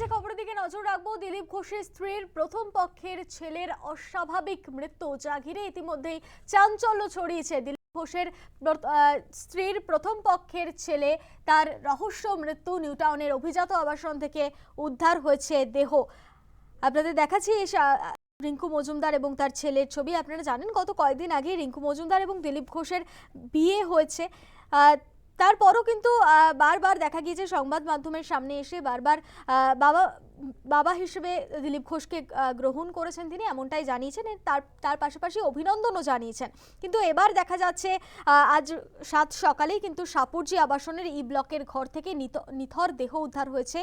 যে খবরের দিকে নজর রাখব। দিলীপ ঘোষের স্ত্রীর প্রথম পক্ষের ছেলের অস্বাভাবিক মৃত্যু, যা ঘিরে ইতিমধ্যেই চাঞ্চল্য ছড়িয়েছে। দিলীপ ঘোষের স্ত্রীর প্রথম পক্ষের ছেলে, তার রহস্য মৃত্যু নিউটাউনের অভিজাত আবাসন থেকে উদ্ধার হয়েছে দেহ। আপনাদের দেখাচ্ছি রিঙ্কু মজুমদার এবং তার ছেলের ছবি। আপনারা জানেন, গত কয়েকদিন আগে রিঙ্কু মজুমদার এবং দিলীপ ঘোষের বিয়ে হয়েছে। তারপরও কিন্তু বারবার দেখা গিয়েছে সংবাদ মাধ্যমের সামনে এসে বারবার বাবা বাবা হিসেবে দিলীপ ঘোষকে গ্রহণ করেছেন তিনি, এমনটাই জানিয়েছেন। তার তার পাশাপাশি অভিনন্দনও জানিয়েছেন। কিন্তু এবার দেখা যাচ্ছে আজ সাত সকালেই কিন্তু সাপুরজি আবাসনের ই ব্লকের ঘর থেকে নিথর দেহ উদ্ধার হয়েছে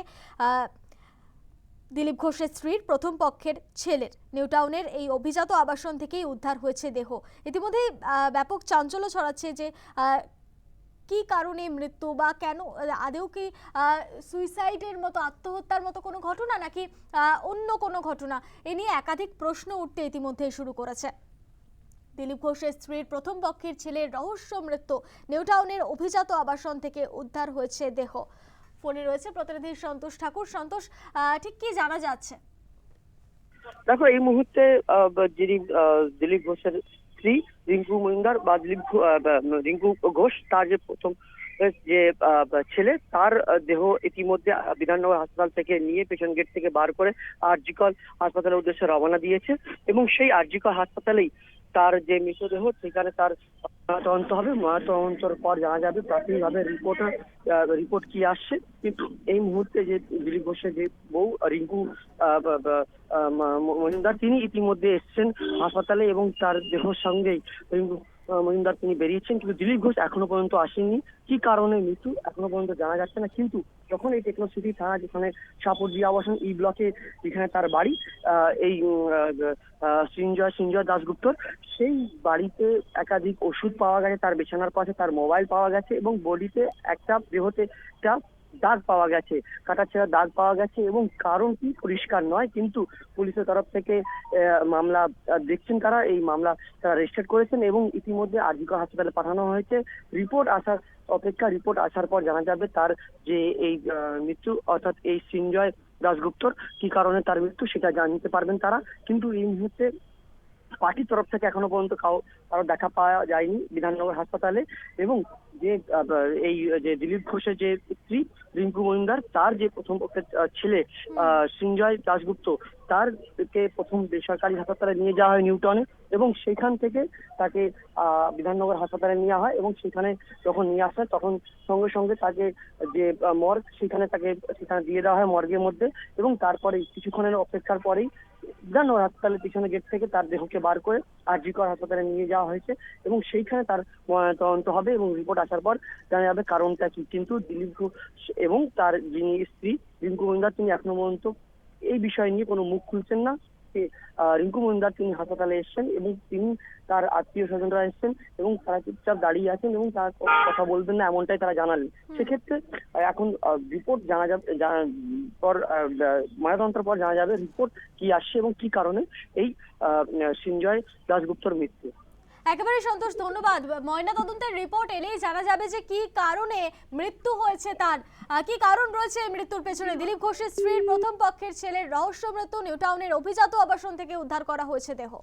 দিলীপ ঘোষের স্ত্রীর, প্রথম পক্ষের ছেলের। নিউটাউনের এই অভিজাত আবাসন থেকেই উদ্ধার হয়েছে দেহ। ইতিমধ্যেই ব্যাপক চাঞ্চল্য ছড়াচ্ছে যে কি কারণে মৃত্যু বা কেন আদেও কি সুইসাইডের মতো, আত্মহত্যার মতো কোনো ঘটনা নাকি অন্য কোনো ঘটনা? এ নিয়ে একাধিক প্রশ্ন উঠতে ইতিমধ্যেই শুরু করেছে। দিলীপ ঘোষের স্ত্রীর প্রথম পক্ষের ছেলের রহস্য মৃত্যু নিউটাউনের অভিজাত আবাসন থেকে উদ্ধার হয়েছে দেহ। ফোনে রয়েছে প্রতিনিধি সন্তোষ ঠাকুর। সন্তোষ ঠিক কি জানা যাচ্ছে? দেখো, এই মুহূর্তে যিনি দিলীপ ঘোষের স্ত্রী রিঙ্কু মজুমদার বা দিলীপ রিঙ্কু ঘোষ, তার যে প্রথম যে ছেলে, তার দেহ ইতিমধ্যে বিধাননগর হাসপাতাল থেকে নিয়ে পেছন গেট থেকে বার করে আরজিকল হাসপাতালের উদ্দেশ্যে রওনা দিয়েছে এবং সেই আরজিকল হাসপাতালেই তার যে মৃতদেহ সেখানে তার তদন্ত হবে ময়নাতদন্তর পর জানা যাবে প্রাথমিকভাবে রিপোর্ট রিপোর্ট কি আসছে। কিন্তু এই মুহূর্তে যে দিলীপ ঘোষের যে বউ, রিঙ্কু মজুমদার তিনি ইতিমধ্যে এসছেন হাসপাতালে এবং তার দেহর সঙ্গেই রিঙ্কু মজুমদার তিনি বেরিয়েছেন, কিন্তু দিলীপ ঘোষ এখনও পর্যন্ত আসেননি। কি কারণে মৃত্যু এখনও পর্যন্ত জানা যাচ্ছে না, কিন্তু যখন এই টেকনো সিটি থানা, যেখানে সাপুরজি আবাসন ই ব্লকে যেখানে তার বাড়ি এই সৃঞ্জয় সৃঞ্জয় দাশগুপ্তর, সেই বাড়িতে একাধিক ওষুধ পাওয়া গেছে, তার বিছানার পাশে তার মোবাইল পাওয়া গেছে এবং বডিতে একটা দেহতে একটা দাগ পাওয়া গেছে। কাটা ছেঁড়া দাগ পাওয়া গেছে এবং কারণ কি পরিষ্কার নয়, কিন্তু পুলিশের তরফ থেকে মামলা দেখছেন তারা, এই মামলা তারা রেজিস্টার করেছেন এবং ইতিমধ্যে আরজিকর হাসপাতালে পাঠানো হয়েছে। রিপোর্ট আসার, অপেক্ষা রিপোর্ট আসার পর জানা যাবে তার যে এই মৃত্যু, অর্থাৎ এই সৃঞ্জয় দাশগুপ্তর, কি কারণে তার মৃত্যু সেটা জানতে পারবেন তারা। কিন্তু এই মুহূর্তে পার্টির তরফ থেকে এখনও পর্যন্ত কাউ, কারও দেখা পাওয়া যায়নি বিধাননগর হাসপাতালে। এবং যে এই, যে দিলীপ ঘোষের যে স্ত্রী, রিঙ্কু মজুমদার, তার যে প্রথম পক্ষের ছেলে সৃঞ্জয় দাশগুপ্ত তার কে প্রথম বেসরকারি হাসপাতালে নিয়ে যাওয়া হয় নিউটনে। এবং সেখান থেকে তাকে বিধাননগর হাসপাতালে নেওয়া হয় এবং সেখানে যখন নিয়ে আসে, তখন সঙ্গে সঙ্গে তাকে যে মর্গ, সেখানে তাকে, সেখানে দিয়ে দেওয়া হয় মর্গের মধ্যে। এবং তারপরে কিছুক্ষণের অপেক্ষার পরেই বিধাননগর হাসপাতালের পিছনে গেট থেকে তার দেহকে বার করে আরজিকর হাসপাতালে নিয়ে যাওয়া হয়েছে এবং সেইখানে তার তদন্ত হবে এবং রিপোর্ট আসার পর জানা যাবে কারণটা কি। কিন্তু দিলীপ ঘোষ এবং তার যিনি স্ত্রী রিঙ্কু গোয়েন্দা তিনি এখনও পর্যন্ত এই বিষয় নিয়ে কোনো মুখ খুলছেন না। আহ, রিঙ্কু মজুমদার তিনি হাসপাতালে এসছেন এবং তিনি তার আত্মীয় স্বজনরা এসছেন এবং তারা চুপচাপ দাঁড়িয়ে আছেন এবং তার কথা বলবেন না এমনটাই তারা জানালেন। সেক্ষেত্রে এখন রিপোর্ট জানা যাবে পর আহ, ময়নাতদন্তের পর জানা যাবে রিপোর্ট কি আসছে এবং কি কারণে এই আহ, সৃঞ্জয় দাশগুপ্তর মৃত্যু। একেবারে সন্তোষ ধন্যবাদ। ময়না তদন্তের রিপোর্ট এলেই জানা যাবে যে কি কারণে মৃত্যু হয়েছে তার। কি কারণ রয়েছে মৃত্যুর পেছনে? দিলীপ ঘোষের স্ত্রীর প্রথম পক্ষের ছেলের রহস্য মৃত্যু নিউটাউনের অভিজাত আবাসন থেকে উদ্ধার করা হয়েছে দেহ।